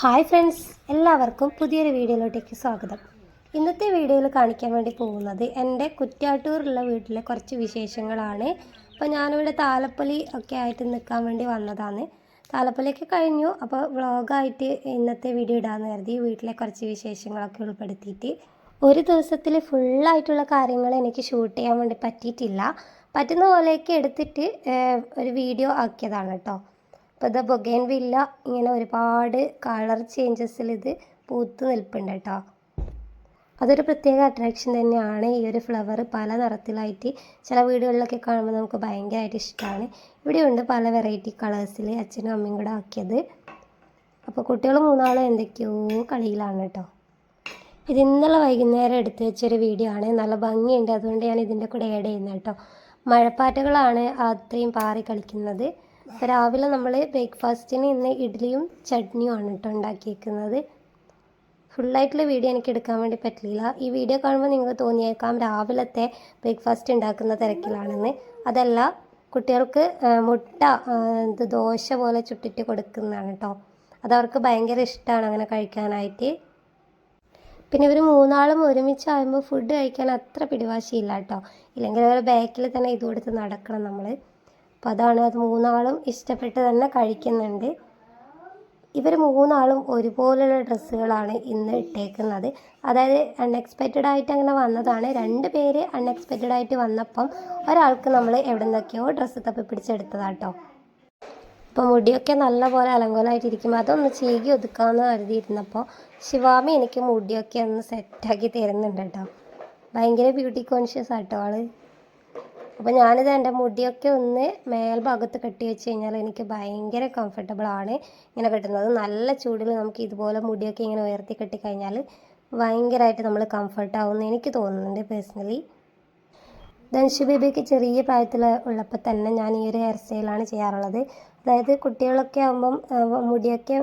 Hi friends എല്ലാവർക്കും പുതിയൊരു വീഡിയോയിലോട്ടേക്ക് സ്വാഗതം. ഇന്നത്തെ വീഡിയോയിൽ കാണിക്കാൻ വേണ്ടി പോകുന്നത് എന്റെ കുറ്റാട്ടൂറുള്ള വീട്ടിലെ കുറച്ച് വിശേഷങ്ങളാണ്. അപ്പോൾ ഞാനിവിടെ താലപ്പൊലി ഒക്കെ ആയിട്ട് നിൽക്കാൻ വേണ്ടി വന്നതാണ്. താലപ്പൊലിയൊക്കെ കഴിഞ്ഞു അപ്പോൾ വ്ളോഗായിട്ട് ഇന്നത്തെ വീഡിയോ ഇടാമെന്ന് കരുതി വീട്ടിലെ കുറച്ച് വിശേഷങ്ങളൊക്കെ ഉൾപ്പെടുത്തിയിട്ട്. ഒരു ദിവസത്തിൽ ഫുള്ളായിട്ടുള്ള കാര്യങ്ങൾ എനിക്ക് ഷൂട്ട് ചെയ്യാൻ വേണ്ടി പറ്റിയിട്ടില്ല. പറ്റുന്ന പോലെയൊക്കെ എടുത്തിട്ട് ഒരു വീഡിയോ ആക്കിയതാണ് കേട്ടോ. അപ്പോൾ ഇത് ബൊഗൈൻ വില്ല ഇങ്ങനെ ഒരുപാട് കളർ ചേഞ്ചസിൽ ഇത് പൂത്ത് നിൽപ്പുണ്ട് കേട്ടോ. അതൊരു പ്രത്യേക അട്രാക്ഷൻ തന്നെയാണ് ഈ ഒരു ഫ്ലവർ പല നിറത്തിലായിട്ട് ചില വീടുകളിലൊക്കെ കാണുമ്പോൾ നമുക്ക് ഭയങ്കരമായിട്ട് ഇഷ്ടമാണ്. ഇവിടെയുണ്ട് പല വെറൈറ്റി കളേഴ്സിൽ അച്ഛനും അമ്മയും കൂടെ ആക്കിയത്. അപ്പോൾ കുട്ടികൾ മൂന്നാളും എന്തൊക്കെയോ കളിയിലാണ് കേട്ടോ. ഇത് ഇന്നലെ വൈകുന്നേരം എടുത്ത് വെച്ചൊരു വീഡിയോ ആണ്. നല്ല ഭംഗിയുണ്ട്. അതുകൊണ്ട് ഞാൻ ഇതിന്റെ കൂടെ ആഡ് ചെയ്യുന്നത് കേട്ടോ. മഴപ്പാറ്റകളാണ് അത്രയും പാറി കളിക്കുന്നത്. രാവിലെ നമ്മൾ ബ്രേക്ക്ഫാസ്റ്റിന് ഇന്ന് ഇഡ്ഡലിയും ചട്നിയും ആണ് കേട്ടോ ഉണ്ടാക്കിയേക്കുന്നത്. ഫുള്ളായിട്ടുള്ള വീഡിയോ എനിക്ക് എടുക്കാൻ വേണ്ടി പറ്റില്ല. ഈ വീഡിയോ കാണുമ്പോൾ നിങ്ങൾക്ക് തോന്നിയേക്കാം രാവിലത്തെ ബ്രേക്ക്ഫാസ്റ്റ് ഉണ്ടാക്കുന്ന തിരക്കിലാണെന്ന്. അതല്ല കുട്ടികൾക്ക് മുട്ട ഇത് ദോശ പോലെ ചുട്ടിട്ട് കൊടുക്കുന്നതാണ് കേട്ടോ അതവർക്ക് ഭയങ്കര ഇഷ്ടമാണ് അങ്ങനെ കഴിക്കാനായിട്ട്. പിന്നെ ഇവർ മൂന്നാളും ഒരുമിച്ചാകുമ്പോൾ ഫുഡ് കഴിക്കാൻ അത്ര പിടിവാശിയില്ല കേട്ടോ ഇല്ലെങ്കിൽ അവർ ബാക്കിൽ തന്നെ ഇത് കൊടുത്ത് നടക്കണം നമ്മൾ അപ്പോൾ അതാണ് അത് മൂന്നാളും ഇഷ്ടപ്പെട്ട് തന്നെ കഴിക്കുന്നുണ്ട്. ഇവർ മൂന്നാളും ഒരുപോലെയുള്ള ഡ്രസ്സുകളാണ് ഇന്ന് ഇട്ടേക്കുന്നത്. അതായത് അൺഎക്സ്പെക്റ്റഡ് ആയിട്ട് അങ്ങനെ വന്നതാണ്. രണ്ട് പേര് അൺഎക്സ്പെക്റ്റഡ് ആയിട്ട് വന്നപ്പം ഒരാൾക്ക് നമ്മൾ എവിടെ നിന്നൊക്കെയോ ഡ്രസ്സ് തപ്പി പിടിച്ചെടുത്തതാട്ടോ. അപ്പോൾ മുടിയൊക്കെ നല്ല പോലെ അലങ്കോലമായിട്ടിരിക്കുമ്പോൾ അതൊന്ന് ചീകി ഒതുക്കാമെന്ന് കരുതിയിരുന്നപ്പോൾ ശിവാമി എനിക്ക് മുടിയൊക്കെ ഒന്ന് സെറ്റാക്കി തരുന്നുണ്ട് കേട്ടോ ഭയങ്കര ബ്യൂട്ടി കോൺഷ്യസ് ആട്ടോ ആൾ. അപ്പോൾ ഞാനിത് എന്റെ മുടിയൊക്കെ ഒന്ന് മേൽഭാഗത്ത് കെട്ടി വെച്ച് കഴിഞ്ഞാൽ എനിക്ക് ഭയങ്കര കംഫർട്ടബിൾ ആണ് ഇങ്ങനെ കെട്ടുന്നത്. നല്ല ചൂടിൽ നമുക്ക് ഇതുപോലെ മുടിയൊക്കെ ഇങ്ങനെ ഉയർത്തി കെട്ടി കഴിഞ്ഞാൽ ഭയങ്കരമായിട്ട് നമ്മൾ കംഫർട്ട് എന്ന് എനിക്ക് തോന്നുന്നുണ്ട് പേഴ്സണലി ധനുഷ് ബേബിക്ക് ചെറിയ പ്രായത്തിൽ ഉള്ളപ്പോൾ തന്നെ ഞാൻ ഈ ഒരു ഹെയർ സ്റ്റൈലാണ് ചെയ്യാറുള്ളത്. അതായത് കുട്ടികളൊക്കെ ആകുമ്പം മുടിയൊക്കെ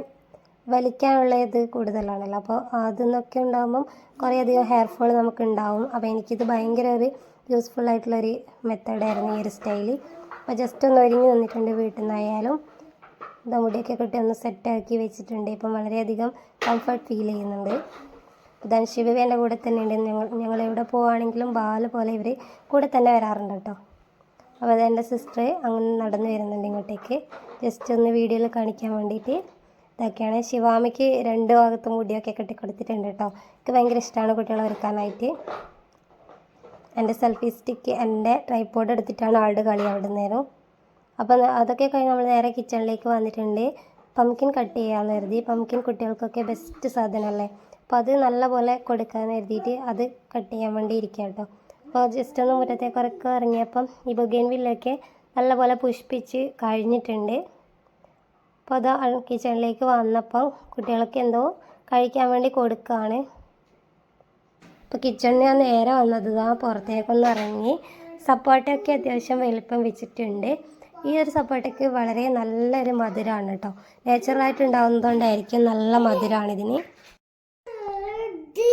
വലിക്കാനുള്ള ഇത് കൂടുതലാണല്ലോ. അപ്പോൾ അതിൽ ഉണ്ടാകുമ്പം കുറേയധികം ഹെയർ ഫോൾ നമുക്ക് ഉണ്ടാവും. അപ്പോൾ എനിക്കിത് ഭയങ്കര ഒരു യൂസ്ഫുൾ ആയിട്ടുള്ളൊരു മെത്തേഡായിരുന്നു ഈ ഒരു സ്റ്റൈൽ അപ്പോൾ ജസ്റ്റ് ഒന്ന് ഒരുങ്ങി നിന്നിട്ടുണ്ട് വീട്ടിൽ നിന്നായാലും ഇതാ മുടിയൊക്കെ കെട്ടി ഒന്ന് സെറ്റാക്കി വെച്ചിട്ടുണ്ട്. ഇപ്പം വളരെയധികം കംഫർട്ട് ഫീൽ ചെയ്യുന്നുണ്ട്. ധനുഷ് ശിവവി എന്റെ കൂടെ തന്നെ ഉണ്ട്. ഞങ്ങൾ ഞങ്ങൾ എവിടെ പോവുകയാണെങ്കിലും ബാല പോലെ ഇവർ കൂടെ തന്നെ വരാറുണ്ട് കേട്ടോ. അപ്പോൾ അതെന്റെ സിസ്റ്റർ അങ്ങനെ നടന്നു വരുന്നുണ്ട് ഇങ്ങോട്ടേക്ക്. ജസ്റ്റ് ഒന്ന് വീഡിയോയിൽ കാണിക്കാൻ വേണ്ടിയിട്ട് ഇതൊക്കെയാണ് ശിവാമിക്ക് രണ്ട് ഭാഗത്തും മുടിയൊക്കെ കെട്ടി കൊടുത്തിട്ടുണ്ട് കേട്ടോ. എനിക്ക് ഭയങ്കര ഇഷ്ടമാണ് കുട്ടികളെ ഒരുക്കാനായിട്ട്. എന്റെ സെൽഫി സ്റ്റിക്ക് എന്റെ ട്രൈപ്പോഡ് എടുത്തിട്ടാണ് ആളുടെ കളി അവിടെ നേരം. അപ്പം അതൊക്കെ കഴിഞ്ഞ് നമ്മൾ നേരെ കിച്ചണിലേക്ക് വന്നിട്ടുണ്ട്. പംകിൻ കട്ട് ചെയ്യാമെന്ന് കരുതി. പംകിൻ കുട്ടികൾക്കൊക്കെ ബെസ്റ്റ് സാധനമല്ലേ? അപ്പോൾ അത് നല്ലപോലെ കൊടുക്കാമെന്ന് കരുതിയിട്ട് അത് കട്ട് ചെയ്യാൻ വേണ്ടി ഇരിക്കുക കേട്ടോ. അപ്പോൾ ജസ്റ്റ് ഒന്ന് മുറ്റത്തേക്കൊക്കെ ഇറങ്ങിയപ്പം ഈ ബൊഗേൻ വില്ലൊക്കെ നല്ലപോലെ പുഷ്പിച്ച് കഴിഞ്ഞിട്ടുണ്ട്. അപ്പോൾ അത് കിച്ചണിലേക്ക് വന്നപ്പം കുട്ടികൾക്ക് എന്തോ കഴിക്കാൻ വേണ്ടി കൊടുക്കുകയാണ്. ഇപ്പോൾ കിച്ചണിൽ ഞാൻ നേരെ വന്നത് ആ പുറത്തേക്കൊന്ന് ഇറങ്ങി. സപ്പോട്ടയൊക്കെ അത്യാവശ്യം വലിപ്പം വെച്ചിട്ടുണ്ട്. ഈ ഒരു സപ്പോട്ടയ്ക്ക് വളരെ നല്ലൊരു മധുരമാണ് കേട്ടോ നാച്ചുറലായിട്ട് ഉണ്ടാകുന്നതുകൊണ്ടായിരിക്കും നല്ല മധുരമാണ് ഇതിന്.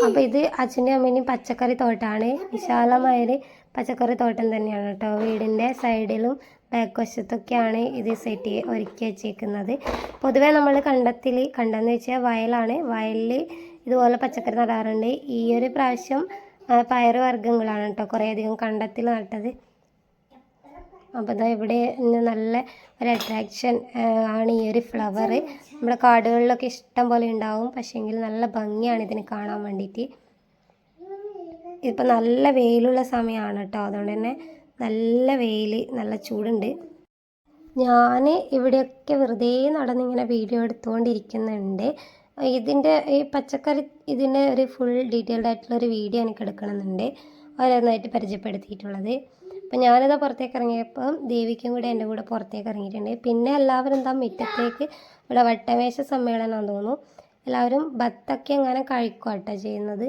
അപ്പോൾ ഇത് അച്ഛന്റെയും അമ്മേന്റെയും പച്ചക്കറി തോട്ടമാണ് വിശാലമായൊരു പച്ചക്കറി തോട്ടം തന്നെയാണ് കേട്ടോ വീടിന്റെ സൈഡിലും ബാക്ക് വശത്തൊക്കെയാണ് ഇത് സെറ്റ് ഒരുക്കി വെച്ചേക്കുന്നത്. പൊതുവേ നമ്മൾ കണ്ടത്തിൽ കണ്ടെന്ന് വെച്ചാൽ വയലാണ്. വയലിൽ ഇതുപോലെ പച്ചക്കറി നടാറുണ്ട്. ഈ ഒരു പ്രാവശ്യം പയർ വർഗങ്ങളാണ് കേട്ടോ കുറേയധികം കണ്ടത്തിൽ നട്ടത്. അപ്പോൾ ഇതാ ഇവിടെ നല്ല ഒരു അട്രാക്ഷൻ ആണ് ഈ ഒരു ഫ്ലവർ നമ്മുടെ കാടുകളിലൊക്കെ ഇഷ്ടം പോലെ ഉണ്ടാവും. പക്ഷേങ്കിൽ നല്ല ഭംഗിയാണ് ഇതിന് കാണാൻ വേണ്ടിയിട്ട്. ഇപ്പം നല്ല വെയിലുള്ള സമയമാണ് കേട്ടോ അതുകൊണ്ട് തന്നെ നല്ല വെയിൽ നല്ല ചൂടുണ്ട്. ഞാൻ ഇവിടെയൊക്കെ വെറുതെ നടന്നിങ്ങനെ വീഡിയോ എടുത്തുകൊണ്ടിരിക്കുന്നുണ്ട്. ഇതിന്റെ ഈ പച്ചക്കറി ഇതിന്റെ ഒരു ഫുൾ ഡീറ്റെയിൽഡ് ആയിട്ടുള്ള ഒരു വീഡിയോ എനിക്ക് എടുക്കണമെന്നുണ്ട്. ഓരോന്നായിട്ട് പരിചയപ്പെടുത്തിയിട്ടുള്ളത്. അപ്പം ഞാനിതാ പുറത്തേക്ക് ഇറങ്ങിയപ്പോൾ ദേവിക്കും കൂടെ എന്റെ കൂടെ പുറത്തേക്ക് ഇറങ്ങിയിട്ടുണ്ട്. പിന്നെ എല്ലാവരും എന്താ മുറ്റത്തേക്ക് ഇവിടെ വട്ടമേശ സമ്മേളനമാണെന്ന് തോന്നുന്നു. എല്ലാവരും ബത്തൊക്കെ അങ്ങനെ കഴിക്കുക കേട്ടോ ചെയ്യുന്നത്?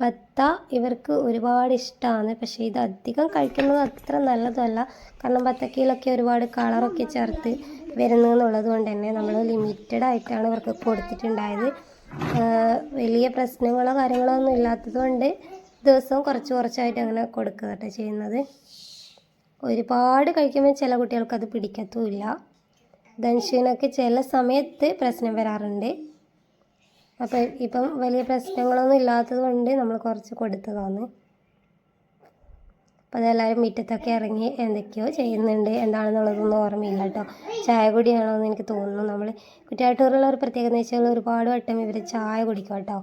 ബത്ത ഇവർക്ക് ഒരുപാട് ഇഷ്ടമാണ് പക്ഷേ ഇത് അധികം കഴിക്കുന്നത് അത്ര നല്ലതല്ല. കാരണം ബത്തക്കയിലൊക്കെ ഒരുപാട് കളറൊക്കെ ചേർത്ത് വരുന്നു എന്നുള്ളത് കൊണ്ട് തന്നെ നമ്മൾ ലിമിറ്റഡ് ആയിട്ടാണ് ഇവർക്ക് കൊടുത്തിട്ടുണ്ടായത്. വലിയ പ്രശ്നങ്ങളോ കാര്യങ്ങളോ ഒന്നും ഇല്ലാത്തത് കൊണ്ട് ദിവസവും കുറച്ച് കുറച്ചായിട്ട് അങ്ങനെ കൊടുക്കുക കേട്ടോ ചെയ്യുന്നത്. ഒരുപാട് കഴിക്കുമ്പോൾ ചില കുട്ടികൾക്ക് അത് പിടിക്കത്തുമില്ല. ധനുഷുവിനൊക്കെ ചില സമയത്ത് പ്രശ്നം വരാറുണ്ട്. അപ്പോൾ ഇപ്പം വലിയ പ്രശ്നങ്ങളൊന്നും ഇല്ലാത്തത് കൊണ്ട് നമ്മൾ കുറച്ച് കൊടുത്തതാണ്. അപ്പോൾ അതെല്ലാവരും മുറ്റത്തൊക്കെ ഇറങ്ങി എന്തൊക്കെയോ ചെയ്യുന്നുണ്ട്. എന്താണെന്നുള്ളതൊന്നും ഓർമ്മയില്ല കേട്ടോ. ചായ കുടിയാണോ എന്ന് എനിക്ക് തോന്നുന്നു. നമ്മൾ കുറ്റിയാട്ടൂറുള്ള ഒരു പ്രത്യേകത എന്ന് വെച്ചാൽ ഒരുപാട് വട്ടം ഇവർ ചായ കുടിക്കും കേട്ടോ.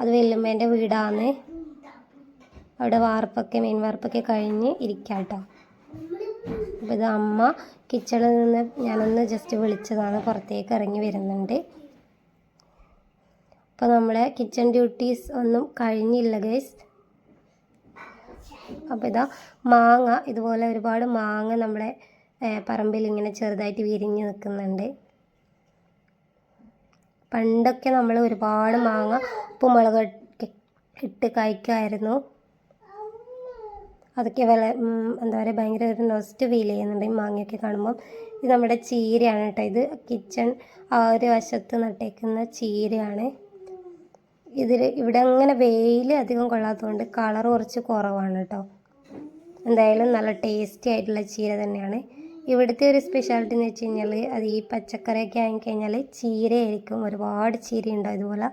അത് വെല്ലുമ്മേന്റെ വീടാണ് അവിടെ വാർപ്പൊക്കെ മീൻ വാർപ്പൊക്കെ കഴിഞ്ഞ് ഇരിക്കാം കേട്ടോ. അപ്പോൾ ഇത് അമ്മ കിച്ചണിൽ നിന്ന് ഞാനൊന്ന് ജസ്റ്റ് വിളിച്ചതാണ്. പുറത്തേക്ക് ഇറങ്ങി വരുന്നുണ്ട്. അപ്പോൾ നമ്മളെ കിച്ചൺ ഡ്യൂട്ടീസ് ഒന്നും കഴിഞ്ഞില്ല ഗൈസ് അപ്പോൾ ഇതാ മാങ്ങ ഇതുപോലെ ഒരുപാട് മാങ്ങ നമ്മുടെ പറമ്പിൽ ഇങ്ങനെ ചെറുതായിട്ട് വിരിഞ്ഞ് നിൽക്കുന്നുണ്ട്. പണ്ടൊക്കെ നമ്മൾ ഒരുപാട് മാങ്ങ ഉപ്പുമുളക് ഇട്ട് കഴിക്കുമായിരുന്നു അതൊക്കെ ഉം, എന്താ പറയുക ഭയങ്കര ഒരു നൊസ്റ്റ് ഫീൽ ചെയ്യുന്നുണ്ട് ഈ മാങ്ങയൊക്കെ കാണുമ്പം. ഇത് നമ്മുടെ ചീരയാണ് കേട്ടോ. ഇത് കിച്ചൺ ആ ഒരു വശത്ത് നട്ടേക്കുന്ന ചീരയാണ്. ഇതിൽ ഇവിടെ അങ്ങനെ വെയിൽ അധികം കൊള്ളാത്തതുകൊണ്ട് കളർ കുറച്ച് കുറവാണ് കേട്ടോ എന്തായാലും നല്ല ടേസ്റ്റി ആയിട്ടുള്ള ചീര തന്നെയാണ് ഇവിടുത്തെ ഒരു സ്പെഷ്യാലിറ്റി എന്ന് വെച്ച് കഴിഞ്ഞാൽ അത് ഈ പച്ചക്കറിയൊക്കെ ആയിക്കഴിഞ്ഞാൽ ചീരയായിരിക്കും ഒരുപാട് ചീര ഉണ്ടാവും ഇതുപോലെ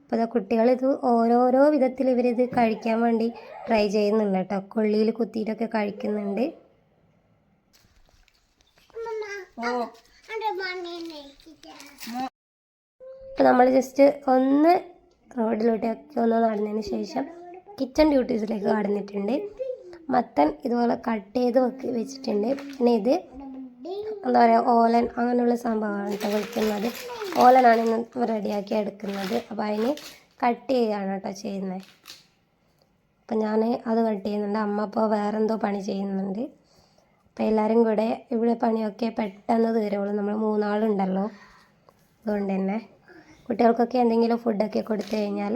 അപ്പോൾ അതാ കുട്ടികൾ ഇത് ഓരോരോ വിധത്തിൽ ഇവരിത് കഴിക്കാൻ വേണ്ടി ട്രൈ ചെയ്യുന്നുണ്ട് കേട്ടോ കൊള്ളിയിൽ കുത്തിയിട്ടൊക്കെ കഴിക്കുന്നുണ്ട് അപ്പോൾ നമ്മൾ ജസ്റ്റ് ഒന്ന് റോഡിലോട്ടൊക്കെ ഒന്ന് നടന്നതിന് ശേഷം കിച്ചൺ ഡ്യൂട്ടീസിലേക്ക് കടന്നിട്ടുണ്ട്. മത്തൻ ഇതുപോലെ കട്ട് ചെയ്ത് വെക്ക് വെച്ചിട്ടുണ്ട്. പിന്നെ ഇത് എന്താ പറയുക ഓലൻ അങ്ങനെയുള്ള സംഭവമാണ് കേട്ടോ വെക്കുന്നത്. ഓലനാണ് ഇന്ന് റെഡിയാക്കി എടുക്കുന്നത്. അപ്പോൾ അതിന് കട്ട് ചെയ്യുകയാണ് കേട്ടോ ചെയ്യുന്നത്. അപ്പം ഞാൻ അത് കട്ട് ചെയ്യുന്നുണ്ട്. അമ്മ ഇപ്പോൾ വേറെന്തോ പണി ചെയ്യുന്നുണ്ട്. അപ്പോൾ എല്ലാവരും കൂടെ ഇവിടെ പണിയൊക്കെ പെട്ടെന്ന് തീരുള്ളൂ. നമ്മൾ മൂന്നാളുണ്ടല്ലോ. അതുകൊണ്ട് തന്നെ കുട്ടികൾക്കൊക്കെ എന്തെങ്കിലും ഫുഡൊക്കെ കൊടുത്തു കഴിഞ്ഞാൽ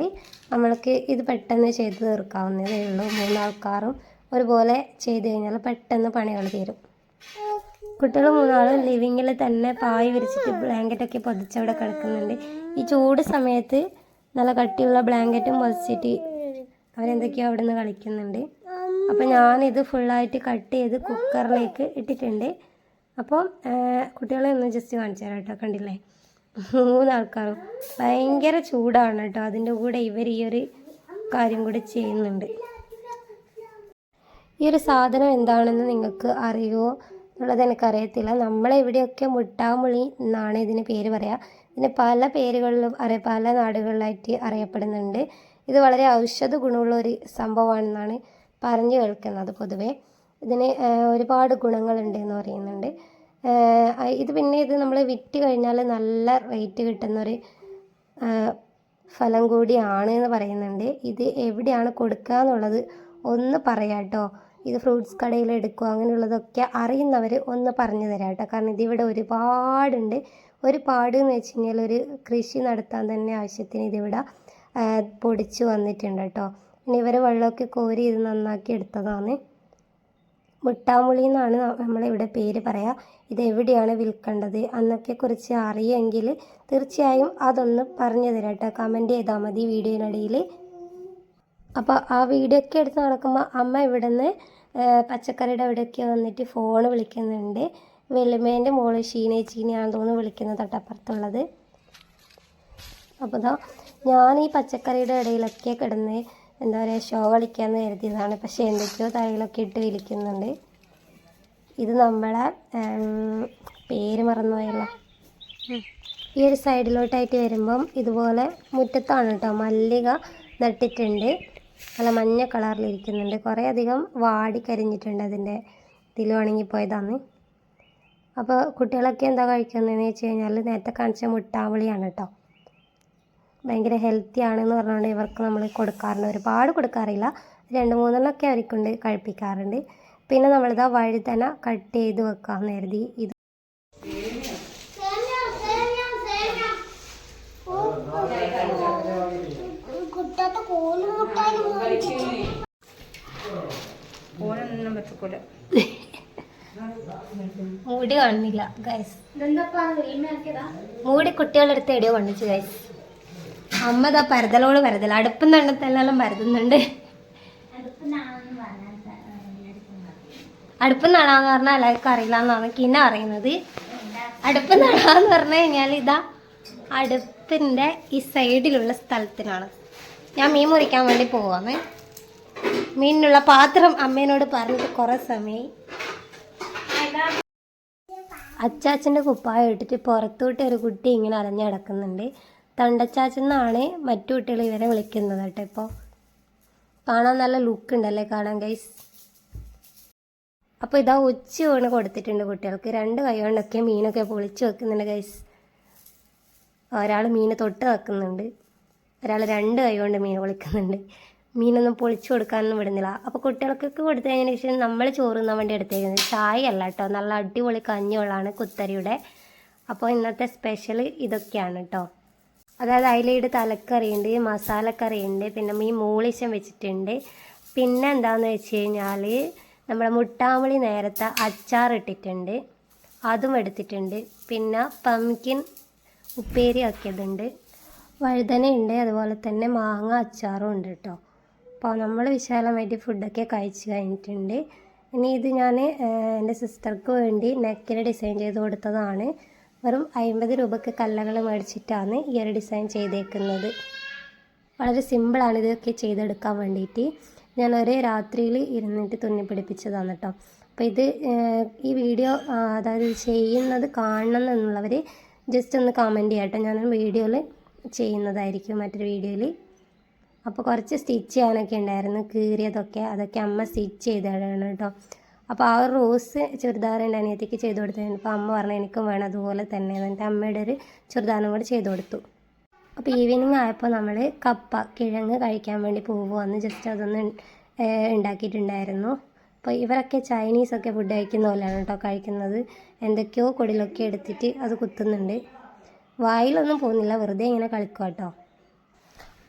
നമ്മൾക്ക് ഇത് പെട്ടെന്ന് ചെയ്ത് തീർക്കാവുന്നതേ ഉള്ളൂ. മൂന്നാൾക്കാരും ഒരുപോലെ ചെയ്ത് കഴിഞ്ഞാൽ പെട്ടെന്ന് പണികൾ തീരും. കുട്ടികൾ മൂന്നാളും ലിവിങ്ങിൽ തന്നെ പായ് വിരിച്ചിട്ട് ബ്ലാങ്കറ്റൊക്കെ പൊതിച്ചവിടെ കിടക്കുന്നുണ്ട്. ഈ ചൂട് സമയത്ത് നല്ല കട്ടിയുള്ള ബ്ലാങ്കറ്റും പൊതിച്ചിട്ട് അവരെന്തൊക്കെയോ അവിടെ നിന്ന് കളിക്കുന്നുണ്ട്. അപ്പോൾ ഞാനിത് ഫുള്ളായിട്ട് കട്ട് ചെയ്ത് കുക്കറിലേക്ക് ഇട്ടിട്ടുണ്ട്. അപ്പോൾ കുട്ടികളെ ഒന്ന് ജസ്റ്റ് കാണിച്ചു തരാം കേട്ടോ കണ്ടില്ലേ? മൂന്നാൾക്കാരും ഭയങ്കര ചൂടാണ് കേട്ടോ. അതിന്റെ കൂടെ ഇവർ ഈ ഒരു കാര്യം കൂടെ ചെയ്യുന്നുണ്ട്. ഈ ഒരു സാധനം എന്താണെന്ന് നിങ്ങൾക്ക് അറിയുമോ എന്നുള്ളത് എനിക്കറിയത്തില്ല. നമ്മളെവിടെയൊക്കെ മുട്ടാമുളി എന്നാണ് ഇതിന് പേര് പറയുക ഇതിന് പല പേരുകളിലും അറിയ പല നാടുകളിലായിട്ട് അറിയപ്പെടുന്നുണ്ട്. ഇത് വളരെ ഔഷധ ഗുണമുള്ള ഒരു സംഭവമാണെന്നാണ് പറഞ്ഞു കേൾക്കുന്നത് പൊതുവേ. ഇതിന് ഒരുപാട് ഗുണങ്ങളുണ്ട് എന്ന് പറയുന്നുണ്ട്. ഇത് പിന്നെ ഇത് നമ്മൾ വിറ്റ് കഴിഞ്ഞാൽ നല്ല റേറ്റ് കിട്ടുന്നൊരു ഫലം കൂടിയാണ് എന്ന് പറയുന്നുണ്ട്. ഇത് എവിടെയാണ് കൊടുക്കുക എന്നുള്ളത് ഒന്ന് പറയാം കേട്ടോ ഇത് ഫ്രൂട്ട്സ് കടയിൽ എടുക്കുക അങ്ങനെയുള്ളതൊക്കെ അറിയുന്നവർ ഒന്ന് പറഞ്ഞു തരാം കേട്ടോ. കാരണം ഇതിവിടെ ഒരുപാടുണ്ട്. ഒരുപാട് എന്ന് വെച്ച് കഴിഞ്ഞാൽ ഒരു കൃഷി നടത്താൻ തന്നെ ആവശ്യത്തിന് ഇതിവിടെ പൊടിച്ച് വന്നിട്ടുണ്ട് കേട്ടോ. ഇനി ഇവർ വെള്ളമൊക്കെ കോരി ഇത് നന്നാക്കി എടുത്തതാണ് മുട്ടാമുളി എന്നാണ് നമ്മളിവിടെ പേര് പറയുക ഇത് എവിടെയാണ് വിൽക്കേണ്ടത് എന്നൊക്കെ കുറിച്ച് അറിയുമെങ്കിൽ തീർച്ചയായും അതൊന്ന് പറഞ്ഞു തരാം കേട്ടോ. കമന്റ് ചെയ്താൽ മതി വീഡിയോയിനിടയിൽ അപ്പോൾ ആ വീഡിയോ ഒക്കെ എടുത്ത് നടക്കുമ്പോൾ അമ്മ ഇവിടെ നിന്ന് പച്ചക്കറിയുടെ അവിടെയൊക്കെ വന്നിട്ട് ഫോൺ വിളിക്കുന്നുണ്ട്. വെളിമേന്റെ മോൾ ഷീനെ ചീനയാണെന്ന് തോന്നുന്നു വിളിക്കുന്നത് തൊട്ടപ്പുറത്തുള്ളത് അപ്പോൾ ഞാൻ ഈ പച്ചക്കറിയുടെ ഇടയിലൊക്കെ കിടന്ന് എന്താ പറയുക ഷോ കളിക്കാമെന്ന് കരുതിയതാണ്. പക്ഷേ എന്തൊക്കെയോ തലയിലൊക്കെ ഇട്ട് വിളിക്കുന്നുണ്ട്. ഇത് നമ്മളെ പേര് മറന്നുപോയല്ലോ. ഈ ഒരു സൈഡിലോട്ടായിട്ട് വരുമ്പം ഇതുപോലെ മുറ്റത്താണ് കേട്ടോ മല്ലിക നട്ടിട്ടുണ്ട്. നല്ല മഞ്ഞ കളറിലിരിക്കുന്നുണ്ട്. കുറേ അധികം വാടി കരിഞ്ഞിട്ടുണ്ട് അതിന്റെ ഇതിൽ ഉണങ്ങിപ്പോയതാണ് അപ്പോൾ കുട്ടികളൊക്കെ എന്താ കഴിക്കുന്നതെന്ന് വെച്ച് കഴിഞ്ഞാൽ നേരത്തെ കാണിച്ച മുട്ടാവളിയാണ് കേട്ടോ. ഭയങ്കര ഹെൽത്തി ആണെന്ന് പറഞ്ഞുകൊണ്ട് ഇവർക്ക് നമ്മൾ കൊടുക്കാറുണ്ട്. ഒരുപാട് കൊടുക്കാറില്ല. രണ്ട് മൂന്നെണ്ണമൊക്കെ അവർക്കുണ്ട് കഴിപ്പിക്കാറുണ്ട്. പിന്നെ നമ്മളിതാ വഴുതന കട്ട് ചെയ്ത് വെക്കാമെന്ന് കരുതി. ഇത് മൂടി കാണുന്നില്ല ഗൈസ് മൂടി കുട്ടികളുടെ അടുത്ത് എടിയോ കാണിച്ചു ഗൈസ് അമ്മ ഇതാ പരതലോട് പരതല. അടുപ്പം തണ്ടത്തെല്ലാം പരതുന്നുണ്ട്. അടുപ്പം നടാന്ന് പറഞ്ഞാൽ എല്ലാവർക്കും അറിയില്ല എന്നാണ് കിന്ന പറയുന്നത്. അടുപ്പ് നടാന്ന് പറഞ്ഞു കഴിഞ്ഞാൽ ഇതാ അടുപ്പിന്റെ ഈ സൈഡിലുള്ള സ്ഥലത്തിനാണ്. ഞാൻ മീൻ മുറിക്കാൻ വേണ്ടി പോവാന്ന്. മീനിനുള്ള പാത്രം അമ്മേനോട് പറഞ്ഞിട്ട് കുറേ സമയമായി അച്ചാച്ചന്റെ കുപ്പായം ഇട്ടിട്ട് പുറത്തോട്ട് ഒരു കുട്ടി ഇങ്ങനെ അലഞ്ഞു കിടക്കുന്നുണ്ട്. തണ്ടച്ചാച്ചെന്നാണ് മറ്റു കുട്ടികൾ ഇവരെ വിളിക്കുന്നത് കേട്ടോ ഇപ്പോൾ കാണാൻ നല്ല ലുക്ക് ഉണ്ടല്ലേ കാണാൻ ഗൈസ് അപ്പോൾ ഇതാ ഉച്ച ഊണ് കൊടുത്തിട്ടുണ്ട് കുട്ടികൾക്ക്. രണ്ട് കൈ കൊണ്ടൊക്കെ മീനൊക്കെ പൊളിച്ച് വെക്കുന്നുണ്ട് ഗൈസ് ഒരാൾ മീൻ തൊട്ട് വെക്കുന്നുണ്ട്. ഒരാൾ രണ്ട് കൈ കൊണ്ട് മീൻ പൊളിക്കുന്നുണ്ട്. മീനൊന്നും പൊളിച്ചു കൊടുക്കാനൊന്നും വിടുന്നില്ല. അപ്പോൾ കുട്ടികൾക്കൊക്കെ കൊടുത്തു കഴിഞ്ഞതിന് ശേഷം നമ്മൾ ചോറ് തിന്നാൻ വേണ്ടി എടുത്തേക്കുന്നത് ചായ അല്ല കേട്ടോ. നല്ല അടിപൊളി കഞ്ഞിവെള്ളമാണ് കുത്തരിയുടെ. അപ്പോൾ ഇന്നത്തെ സ്പെഷ്യൽ ഇതൊക്കെയാണ് കേട്ടോ. അതായത് അതിലയുടെ തലക്കറിയുണ്ട് മസാലക്കറിയുണ്ട് പിന്നെ മീൻ മൂളിശം വെച്ചിട്ടുണ്ട്. പിന്നെ എന്താണെന്ന് വെച്ച് കഴിഞ്ഞാൽ നമ്മുടെ മുട്ടാമളി നേരത്തെ അച്ചാർ ഇട്ടിട്ടുണ്ട് അതും എടുത്തിട്ടുണ്ട്. പിന്നെ പംകിൻ ഉപ്പേരി ആക്കിയതുണ്ട്. വഴുതനയുണ്ട് അതുപോലെ തന്നെ മാങ്ങ അച്ചാറും ഉണ്ട് കേട്ടോ അപ്പോൾ നമ്മൾ വിശാലമായിട്ട് ഫുഡൊക്കെ കഴിച്ച് കഴിഞ്ഞിട്ടുണ്ട്. ഇനി ഇത് ഞാൻ എന്റെ സിസ്റ്റർക്ക് വേണ്ടി നെക്കിന് ഡിസൈൻ ചെയ്ത് കൊടുത്തതാണ്. വെറും അമ്പത് രൂപയ്ക്ക് കല്ലകൾ മേടിച്ചിട്ടാണ് ഈ ഒരു ഡിസൈൻ ചെയ്തേക്കുന്നത്. വളരെ സിമ്പിളാണ് ഇതൊക്കെ ചെയ്തെടുക്കാൻ വേണ്ടിയിട്ട്. ഞാൻ ഒരേ രാത്രിയിൽ ഇരുന്നിട്ട് തുന്നി പിടിപ്പിച്ചതാണ് കേട്ടോ അപ്പോൾ ഇത് ഈ വീഡിയോ അതായത് ചെയ്യുന്നത് കാണണം എന്നുള്ളവർ ജസ്റ്റ് ഒന്ന് കമന്റ് ചെയ്യട്ടെ ഞാനൊരു വീഡിയോയിൽ ചെയ്യുന്നതായിരിക്കും മറ്റൊരു വീഡിയോയിൽ അപ്പോൾ കുറച്ച് സ്റ്റിച്ച് ചെയ്യാനൊക്കെ ഉണ്ടായിരുന്നു. കീറിയതൊക്കെ അതൊക്കെ അമ്മ സ്റ്റിച്ച് ചെയ്തതാണ് കേട്ടോ അപ്പോൾ ആ ഒരു റോസ് ചുരിദാർ എന്റെ അനിയത്തിക്ക് ചെയ്ത് കൊടുത്തിട്ടുണ്ട് അപ്പോൾ അമ്മ പറഞ്ഞു എനിക്കും വേണം അതുപോലെ തന്നെ എന്നിട്ട് അമ്മയുടെ ഒരു ചുരിദാറും കൂടി ചെയ്ത് കൊടുത്തു. അപ്പോൾ ഈവനിങ് ആയപ്പോൾ നമ്മൾ കപ്പ കിഴങ്ങ് കഴിക്കാൻ വേണ്ടി പോവുകയെന്ന് ജസ്റ്റ് അതൊന്ന് ഉണ്ടാക്കിയിട്ടുണ്ടായിരുന്നു അപ്പോൾ ഇവരൊക്കെ ചൈനീസൊക്കെ ഫുഡ് കഴിക്കുന്ന പോലെയാണ് കേട്ടോ കഴിക്കുന്നത്. എന്തൊക്കെയോ കൊടിലൊക്കെ എടുത്തിട്ട് അത് കുത്തുന്നുണ്ട്. വായിലൊന്നും പോകുന്നില്ല വെറുതെ ഇങ്ങനെ കളിക്കുക കേട്ടോ.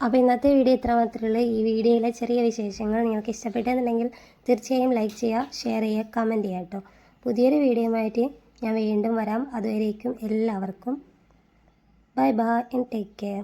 അപ്പോൾ ഇന്നത്തെ വീഡിയോ ഇത്ര മാത്രമേ ഉള്ളൂ. ഈ വീഡിയോയിലെ ചെറിയ വിശേഷങ്ങൾ നിങ്ങൾക്ക് ഇഷ്ടപ്പെട്ടെന്നുണ്ടെങ്കിൽ തീർച്ചയായും ലൈക്ക് ചെയ്യുക ഷെയർ ചെയ്യുക കമന്റ് ചെയ്യുക കേട്ടോ പുതിയൊരു വീഡിയോയുമായിട്ട് ഞാൻ വീണ്ടും വരാം. അതുവരേക്കും എല്ലാവർക്കും. Bye bye and take care